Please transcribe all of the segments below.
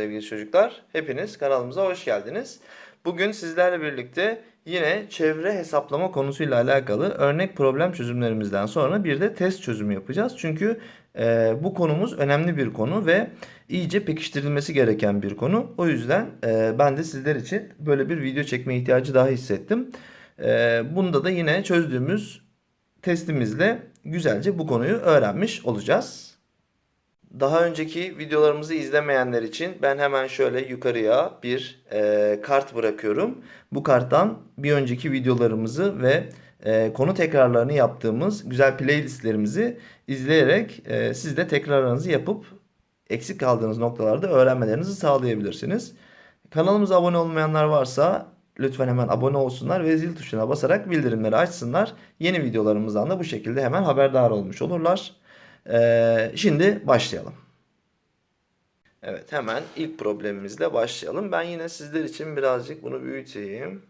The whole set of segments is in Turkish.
sevgili çocuklar. Hepiniz kanalımıza hoş geldiniz. Bugün sizlerle birlikte yine çevre hesaplama konusuyla alakalı örnek problem çözümlerimizden sonra bir de test çözümü yapacağız. Çünkü e, bu konumuz önemli bir konu ve iyice pekiştirilmesi gereken bir konu. O yüzden e, ben de sizler için böyle bir video çekme ihtiyacı daha hissettim. E, bunda da yine çözdüğümüz testimizle güzelce bu konuyu öğrenmiş olacağız. Daha önceki videolarımızı izlemeyenler için ben hemen şöyle yukarıya bir e, kart bırakıyorum. Bu karttan bir önceki videolarımızı ve e, konu tekrarlarını yaptığımız güzel playlistlerimizi izleyerek e, siz de tekrarlarınızı yapıp eksik kaldığınız noktalarda öğrenmelerinizi sağlayabilirsiniz. Kanalımıza abone olmayanlar varsa lütfen hemen abone olsunlar ve zil tuşuna basarak bildirimleri açsınlar. Yeni videolarımızdan da bu şekilde hemen haberdar olmuş olurlar. Ee, şimdi başlayalım. Evet hemen ilk problemimizle başlayalım. Ben yine sizler için birazcık bunu büyüteyim.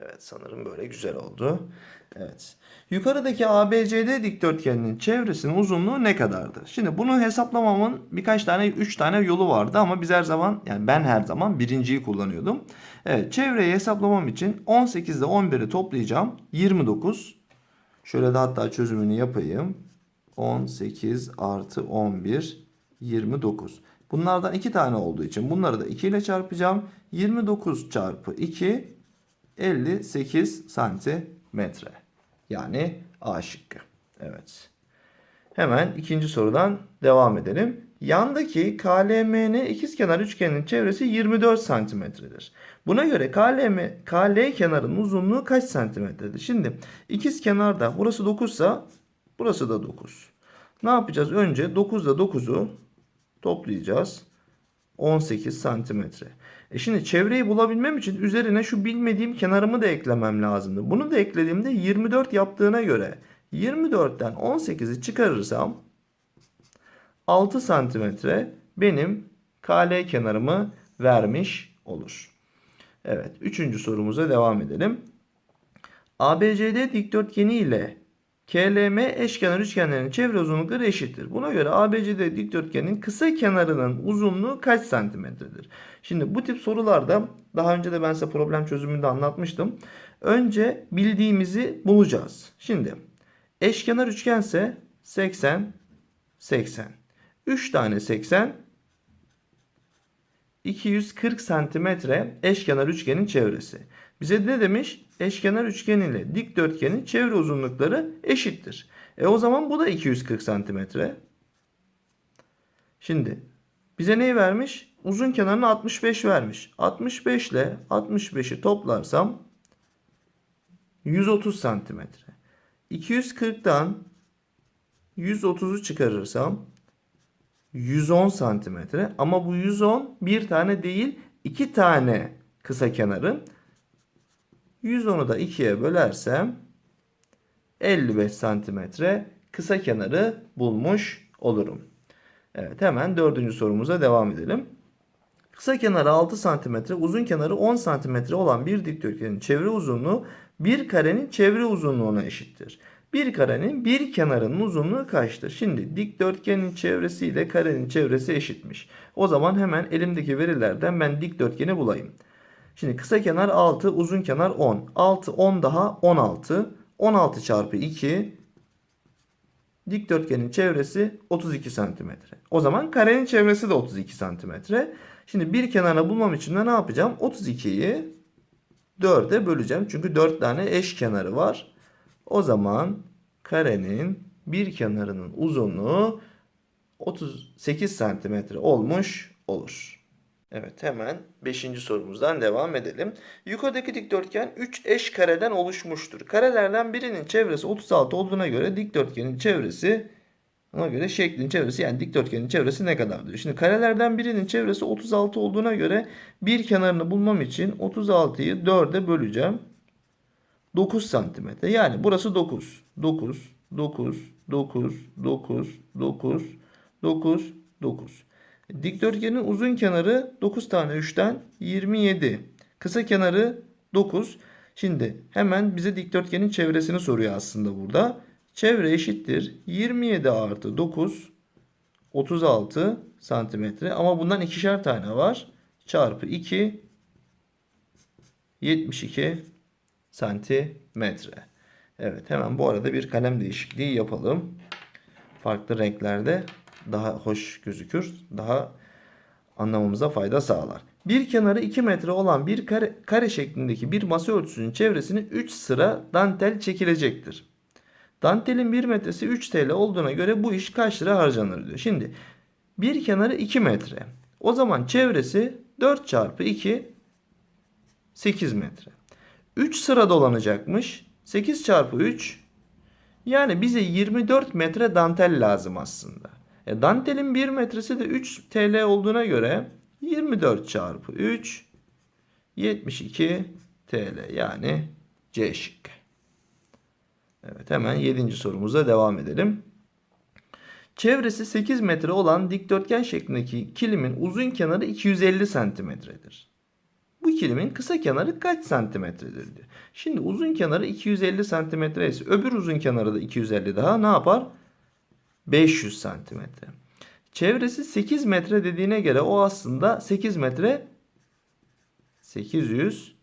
Evet sanırım böyle güzel oldu. Evet. Yukarıdaki ABCD dikdörtgeninin çevresinin uzunluğu ne kadardır? Şimdi bunu hesaplamamın birkaç tane, üç tane yolu vardı ama biz her zaman, yani ben her zaman birinciyi kullanıyordum. Evet, çevreyi hesaplamam için 18 ile 11'i toplayacağım. 29. Şöyle de hatta çözümünü yapayım. 18 artı 11, 29. Bunlardan iki tane olduğu için bunları da 2 ile çarpacağım. 29 çarpı 2, 58 santimetre. Yani A şıkkı. Evet. Hemen ikinci sorudan devam edelim. Yandaki KLMN ikizkenar üçgenin çevresi 24 santimetredir. Buna göre KLM, KL kenarının uzunluğu kaç santimetredir? Şimdi ikizkenarda burası 9 ise burası da 9. Ne yapacağız? Önce 9 ile 9'u toplayacağız. 18 santimetre. E şimdi çevreyi bulabilmem için üzerine şu bilmediğim kenarımı da eklemem lazımdı. Bunu da eklediğimde 24 yaptığına göre 24'ten 18'i çıkarırsam 6 santimetre benim KL kenarımı vermiş olur. Evet, üçüncü sorumuza devam edelim. ABCD dikdörtgeni ile KLM eşkenar üçgenlerin çevre uzunlukları eşittir. Buna göre ABCD dikdörtgenin kısa kenarının uzunluğu kaç santimetredir? Şimdi bu tip sorularda daha önce de ben size problem çözümünde anlatmıştım. Önce bildiğimizi bulacağız. Şimdi eşkenar üçgense 80 80. 3 tane 80 240 santimetre eşkenar üçgenin çevresi. Bize ne demiş? Eşkenar üçgen ile dikdörtgenin çevre uzunlukları eşittir. E o zaman bu da 240 santimetre. Şimdi bize neyi vermiş? Uzun kenarını 65 vermiş. 65 ile 65'i toplarsam 130 santimetre. 240'tan 130'u çıkarırsam 110 santimetre. Ama bu 110 bir tane değil iki tane kısa kenarın 110'u da 2'ye bölersem 55 santimetre kısa kenarı bulmuş olurum. Evet hemen dördüncü sorumuza devam edelim. Kısa kenarı 6 santimetre, uzun kenarı 10 santimetre olan bir dikdörtgenin çevre uzunluğu bir karenin çevre uzunluğuna eşittir. Bir karenin bir kenarının uzunluğu kaçtır? Şimdi dikdörtgenin çevresi ile karenin çevresi eşitmiş. O zaman hemen elimdeki verilerden ben dikdörtgeni bulayım. Şimdi kısa kenar 6, uzun kenar 10. 6, 10 daha 16. 16 çarpı 2 dikdörtgenin çevresi 32 santimetre. O zaman karenin çevresi de 32 santimetre. Şimdi bir kenarını bulmam için de ne yapacağım? 32'yi 4'e böleceğim. Çünkü 4 tane eş kenarı var. O zaman karenin bir kenarının uzunluğu 38 santimetre olmuş olur. Evet hemen 5. sorumuzdan devam edelim. Yukarıdaki dikdörtgen 3 eş kareden oluşmuştur. Karelerden birinin çevresi 36 olduğuna göre dikdörtgenin çevresi ona göre şeklin çevresi yani dikdörtgenin çevresi ne kadar diyor. Şimdi karelerden birinin çevresi 36 olduğuna göre bir kenarını bulmam için 36'yı 4'e böleceğim. 9 santimetre. Yani burası 9. 9, 9, 9, 9, 9, 9, 9. Dikdörtgenin uzun kenarı 9 tane 3'ten 27. Kısa kenarı 9. Şimdi hemen bize dikdörtgenin çevresini soruyor aslında burada. Çevre eşittir. 27 artı 9 36 santimetre ama bundan ikişer tane var. Çarpı 2 72 santimetre. Evet hemen bu arada bir kalem değişikliği yapalım. Farklı renklerde daha hoş gözükür. Daha anlamamıza fayda sağlar. Bir kenarı 2 metre olan bir kare, kare şeklindeki bir masa örtüsünün çevresine 3 sıra dantel çekilecektir. Dantelin 1 metresi 3 TL olduğuna göre bu iş kaç lira harcanır diyor. Şimdi bir kenarı 2 metre. O zaman çevresi 4 çarpı 2 8 metre. 3 sıra dolanacakmış. 8 çarpı 3 yani bize 24 metre dantel lazım aslında. E, dantelin 1 metresi de 3 TL olduğuna göre 24 çarpı 3 72 TL yani C şıkkı. Evet hemen 7. sorumuza devam edelim. Çevresi 8 metre olan dikdörtgen şeklindeki kilimin uzun kenarı 250 santimetredir. Bu kilimin kısa kenarı kaç santimetredir diyor. Şimdi uzun kenarı 250 santimetre ise öbür uzun kenarı da 250 daha ne yapar? 500 santimetre. Çevresi 8 metre dediğine göre o aslında 8 metre 800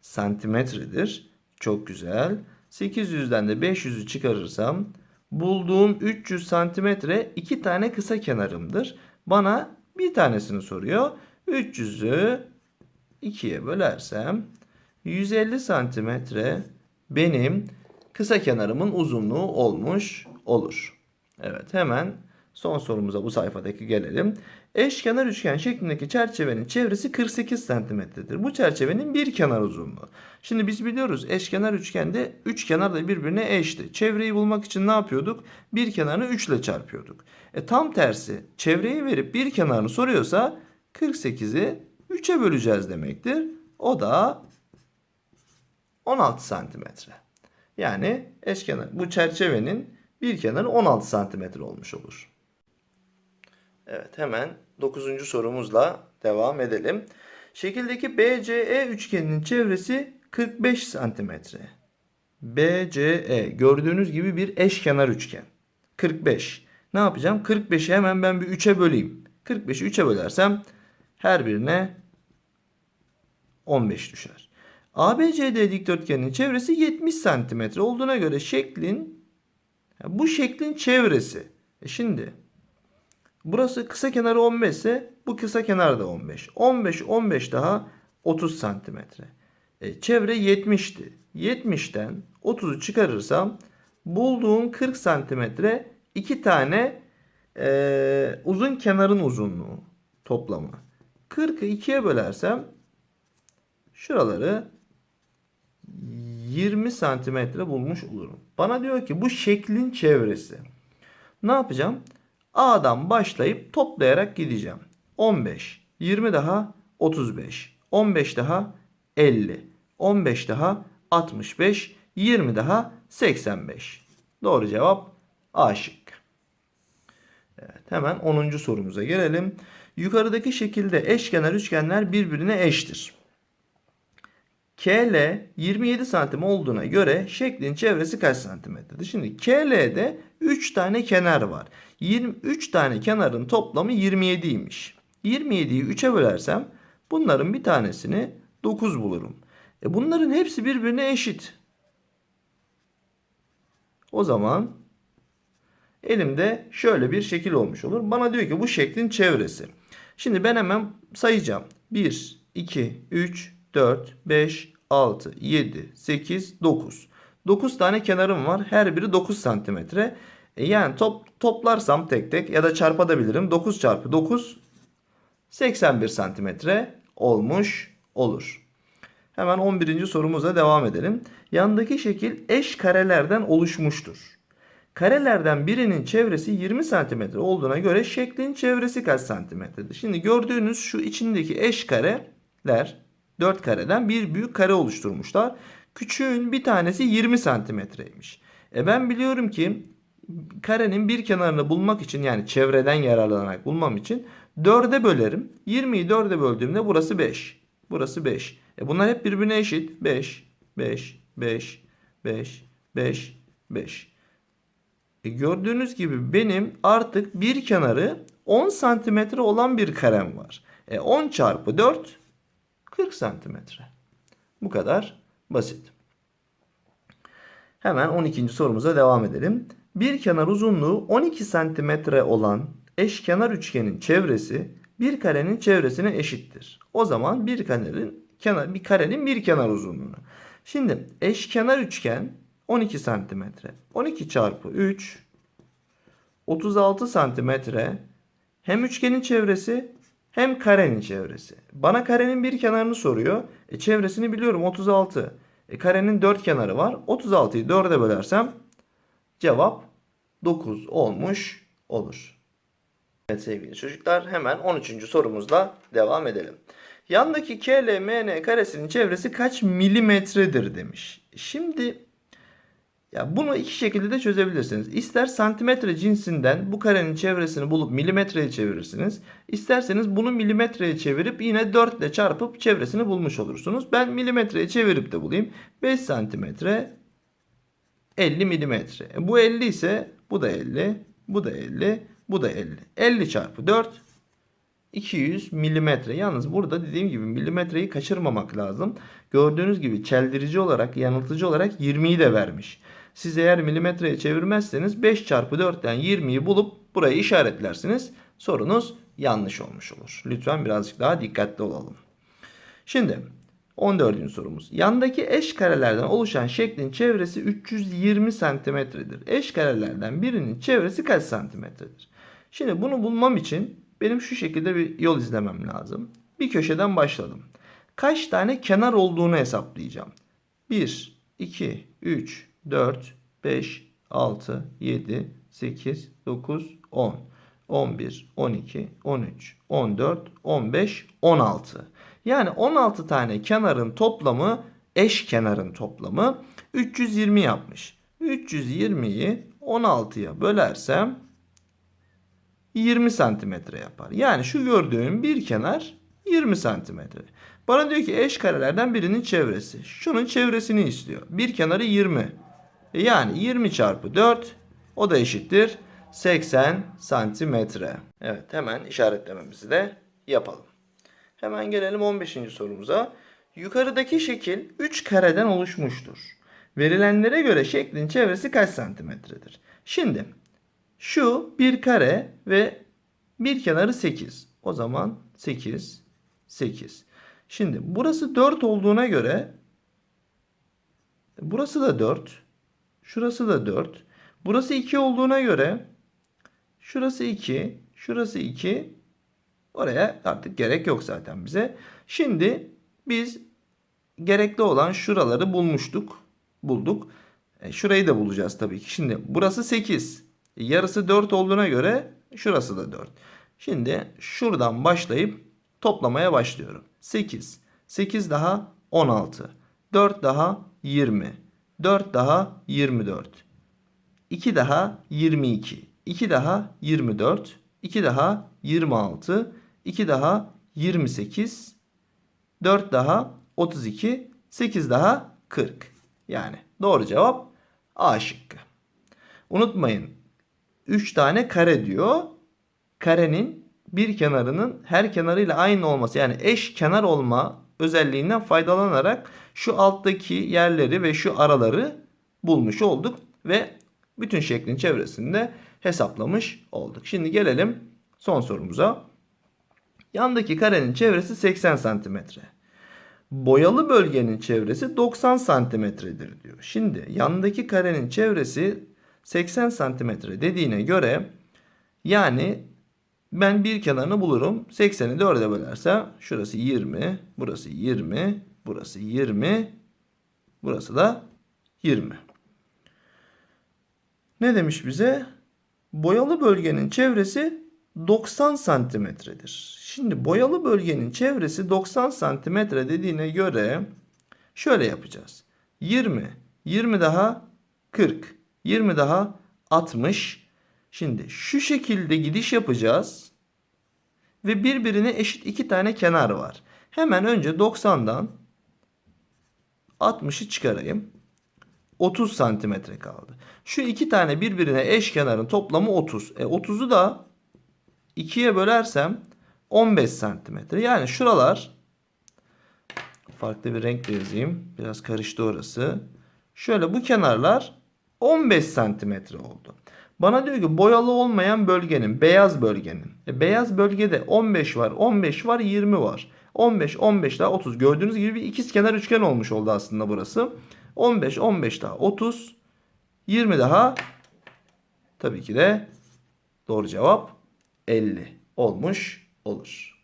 santimetredir. Çok güzel. 800'den de 500'ü çıkarırsam bulduğum 300 santimetre iki tane kısa kenarımdır. Bana bir tanesini soruyor. 300'ü 2'ye bölersem 150 santimetre benim kısa kenarımın uzunluğu olmuş olur. Evet hemen son sorumuza bu sayfadaki gelelim. Eşkenar üçgen şeklindeki çerçevenin çevresi 48 santimetredir. Bu çerçevenin bir kenar uzunluğu. Şimdi biz biliyoruz eşkenar üçgende üç kenar da birbirine eşti. Çevreyi bulmak için ne yapıyorduk? Bir kenarını 3 ile çarpıyorduk. E tam tersi çevreyi verip bir kenarını soruyorsa 48'i 3'e böleceğiz demektir. O da 16 santimetre. Yani eşkenar bu çerçevenin bir kenarı 16 santimetre olmuş olur. Evet hemen 9. sorumuzla devam edelim. Şekildeki BCE üçgeninin çevresi 45 santimetre. BCE gördüğünüz gibi bir eşkenar üçgen. 45. Ne yapacağım? 45'i hemen ben bir 3'e böleyim. 45'i 3'e bölersem her birine 15 düşer. ABCD dikdörtgeninin çevresi 70 santimetre olduğuna göre şeklin bu şeklin çevresi. E şimdi burası kısa kenarı 15 ise bu kısa kenar da 15. 15 15 daha 30 santimetre. E, çevre 70'ti. 70'ten 30'u çıkarırsam bulduğum 40 santimetre iki tane e, uzun kenarın uzunluğu toplamı. 40'ı 2'ye bölersem şuraları 20 santimetre bulmuş olurum. Bana diyor ki bu şeklin çevresi. Ne yapacağım? A'dan başlayıp toplayarak gideceğim. 15, 20 daha 35, 15 daha 50, 15 daha 65, 20 daha 85. Doğru cevap A şıkkı. Evet, hemen 10. sorumuza gelelim. Yukarıdaki şekilde eşkenar üçgenler birbirine eştir. KL 27 santim olduğuna göre şeklin çevresi kaç santimetredir? Şimdi KL'de 3 tane kenar var. 23 tane kenarın toplamı 27'ymiş. 27'yi 3'e bölersem bunların bir tanesini 9 bulurum. E bunların hepsi birbirine eşit. O zaman elimde şöyle bir şekil olmuş olur. Bana diyor ki bu şeklin çevresi. Şimdi ben hemen sayacağım. 1, 2, 3, 4, 5, 6, 7, 8, 9. 9 tane kenarım var. Her biri 9 santimetre. E yani top, toplarsam tek tek ya da çarpabilirim. 9 çarpı 9 81 santimetre olmuş olur. Hemen 11. sorumuza devam edelim. Yandaki şekil eş karelerden oluşmuştur. Karelerden birinin çevresi 20 santimetre olduğuna göre şeklin çevresi kaç santimetredir? Şimdi gördüğünüz şu içindeki eş kareler 4 kareden bir büyük kare oluşturmuşlar. Küçüğün bir tanesi 20 santimetreymiş. E ben biliyorum ki karenin bir kenarını bulmak için yani çevreden yararlanarak bulmam için 4'e bölerim. 20'yi 4'e böldüğümde burası 5. Burası 5. E bunlar hep birbirine eşit. 5, 5, 5, 5, 5, 5. E gördüğünüz gibi benim artık bir kenarı 10 santimetre olan bir karem var. E 10 çarpı 4 40 santimetre. Bu kadar basit. Hemen 12. sorumuza devam edelim. Bir kenar uzunluğu 12 santimetre olan eşkenar üçgenin çevresi bir karenin çevresine eşittir. O zaman bir karenin kenar bir karenin bir kenar uzunluğunu. Şimdi eşkenar üçgen 12 santimetre. 12 çarpı 3 36 santimetre hem üçgenin çevresi hem karenin çevresi. Bana karenin bir kenarını soruyor. E çevresini biliyorum 36. E karenin 4 kenarı var. 36'yı 4'e bölersem cevap 9 olmuş olur. Evet sevgili çocuklar hemen 13. sorumuzla devam edelim. Yandaki KLMN karesinin çevresi kaç milimetredir demiş. Şimdi ya bunu iki şekilde de çözebilirsiniz. İster santimetre cinsinden bu karenin çevresini bulup milimetreye çevirirsiniz. İsterseniz bunu milimetreye çevirip yine 4 ile çarpıp çevresini bulmuş olursunuz. Ben milimetreye çevirip de bulayım. 5 santimetre 50 milimetre. E bu 50 ise bu da 50, bu da 50, bu da 50. 50 çarpı 4 200 milimetre. Yalnız burada dediğim gibi milimetreyi kaçırmamak lazım. Gördüğünüz gibi çeldirici olarak, yanıltıcı olarak 20'yi de vermiş. Siz eğer milimetreye çevirmezseniz 5 çarpı 4'ten 20'yi bulup burayı işaretlersiniz. Sorunuz yanlış olmuş olur. Lütfen birazcık daha dikkatli olalım. Şimdi 14. sorumuz. Yandaki eş karelerden oluşan şeklin çevresi 320 santimetredir. Eş karelerden birinin çevresi kaç santimetredir? Şimdi bunu bulmam için benim şu şekilde bir yol izlemem lazım. Bir köşeden başladım. Kaç tane kenar olduğunu hesaplayacağım. 1, 2, 3, 4, 5, 6, 7, 8, 9, 10, 11, 12, 13, 14, 15, 16. Yani 16 tane kenarın toplamı eş kenarın toplamı 320 yapmış. 320'yi 16'ya bölersem 20 santimetre yapar. Yani şu gördüğüm bir kenar 20 santimetre. Bana diyor ki eş karelerden birinin çevresi. Şunun çevresini istiyor. Bir kenarı 20. E Yani 20 çarpı 4 o da eşittir 80 santimetre. Evet hemen işaretlememizi de yapalım. Hemen gelelim 15. sorumuza. Yukarıdaki şekil 3 kareden oluşmuştur. Verilenlere göre şeklin çevresi kaç santimetredir? Şimdi şu bir kare ve bir kenarı 8. O zaman 8, 8. Şimdi burası 4 olduğuna göre burası da 4. Şurası da 4. Burası 2 olduğuna göre şurası 2, şurası 2. Oraya artık gerek yok zaten bize. Şimdi biz gerekli olan şuraları bulmuştuk. Bulduk. E, şurayı da bulacağız tabii ki. Şimdi burası 8. E, yarısı 4 olduğuna göre şurası da 4. Şimdi şuradan başlayıp toplamaya başlıyorum. 8. 8 daha 16. 4 daha 20. 4 daha 24. 2 daha 22. 2 daha 24. 2 daha 26. 2 daha 28. 4 daha 32. 8 daha 40. Yani doğru cevap A şıkkı. Unutmayın 3 tane kare diyor. Karenin bir kenarının her kenarıyla aynı olması yani eş kenar olma özelliğinden faydalanarak şu alttaki yerleri ve şu araları bulmuş olduk ve bütün şeklin çevresinde hesaplamış olduk. Şimdi gelelim son sorumuza. Yandaki karenin çevresi 80 santimetre. Boyalı bölgenin çevresi 90 santimetredir diyor. Şimdi yandaki karenin çevresi 80 santimetre dediğine göre yani ben bir kenarını bulurum. 80'i 4'e bölersem şurası 20, burası 20, burası 20, burası da 20. Ne demiş bize? Boyalı bölgenin çevresi 90 santimetredir. Şimdi boyalı bölgenin çevresi 90 santimetre dediğine göre şöyle yapacağız. 20, 20 daha 40, 20 daha 60. Şimdi şu şekilde gidiş yapacağız. Ve birbirine eşit iki tane kenar var. Hemen önce 90'dan 60'ı çıkarayım. 30 santimetre kaldı. Şu iki tane birbirine eş kenarın toplamı 30. E 30'u da 2'ye bölersem 15 santimetre. Yani şuralar farklı bir renkle yazayım. Biraz karıştı orası. Şöyle bu kenarlar 15 santimetre oldu. Bana diyor ki boyalı olmayan bölgenin, beyaz bölgenin. E, beyaz bölgede 15 var, 15 var, 20 var. 15, 15 daha 30. Gördüğünüz gibi bir ikizkenar üçgen olmuş oldu aslında burası. 15, 15 daha 30. 20 daha tabii ki de doğru cevap 50 olmuş olur.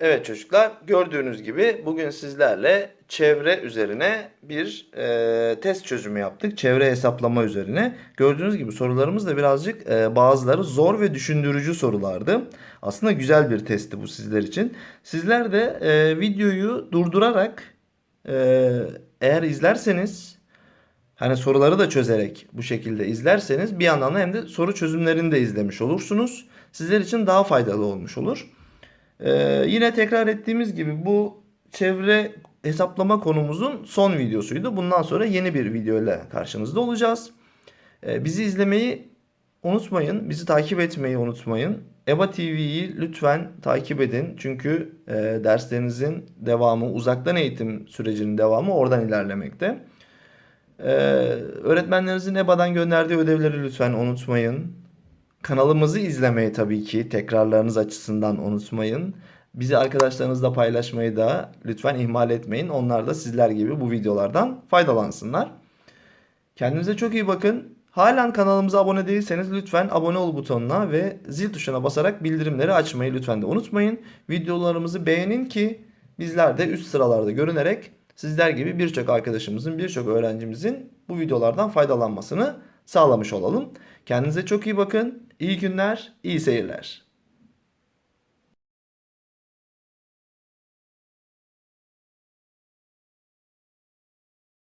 Evet çocuklar gördüğünüz gibi bugün sizlerle çevre üzerine bir e, test çözümü yaptık. Çevre hesaplama üzerine. Gördüğünüz gibi sorularımız da birazcık e, bazıları zor ve düşündürücü sorulardı. Aslında güzel bir testti bu sizler için. Sizler de e, videoyu durdurarak e, eğer izlerseniz hani soruları da çözerek bu şekilde izlerseniz bir yandan da hem de soru çözümlerini de izlemiş olursunuz. Sizler için daha faydalı olmuş olur. Ee, yine tekrar ettiğimiz gibi bu çevre hesaplama konumuzun son videosuydu. Bundan sonra yeni bir video ile karşınızda olacağız. Ee, bizi izlemeyi unutmayın. Bizi takip etmeyi unutmayın. EBA TV'yi lütfen takip edin. Çünkü e, derslerinizin devamı, uzaktan eğitim sürecinin devamı oradan ilerlemekte. Ee, öğretmenlerinizin EBA'dan gönderdiği ödevleri lütfen unutmayın. Kanalımızı izlemeyi tabii ki tekrarlarınız açısından unutmayın. Bizi arkadaşlarınızla paylaşmayı da lütfen ihmal etmeyin. Onlar da sizler gibi bu videolardan faydalansınlar. Kendinize çok iyi bakın. Halen kanalımıza abone değilseniz lütfen abone ol butonuna ve zil tuşuna basarak bildirimleri açmayı lütfen de unutmayın. Videolarımızı beğenin ki bizler de üst sıralarda görünerek sizler gibi birçok arkadaşımızın, birçok öğrencimizin bu videolardan faydalanmasını sağlamış olalım. Kendinize çok iyi bakın. İyi günler, iyi seyirler.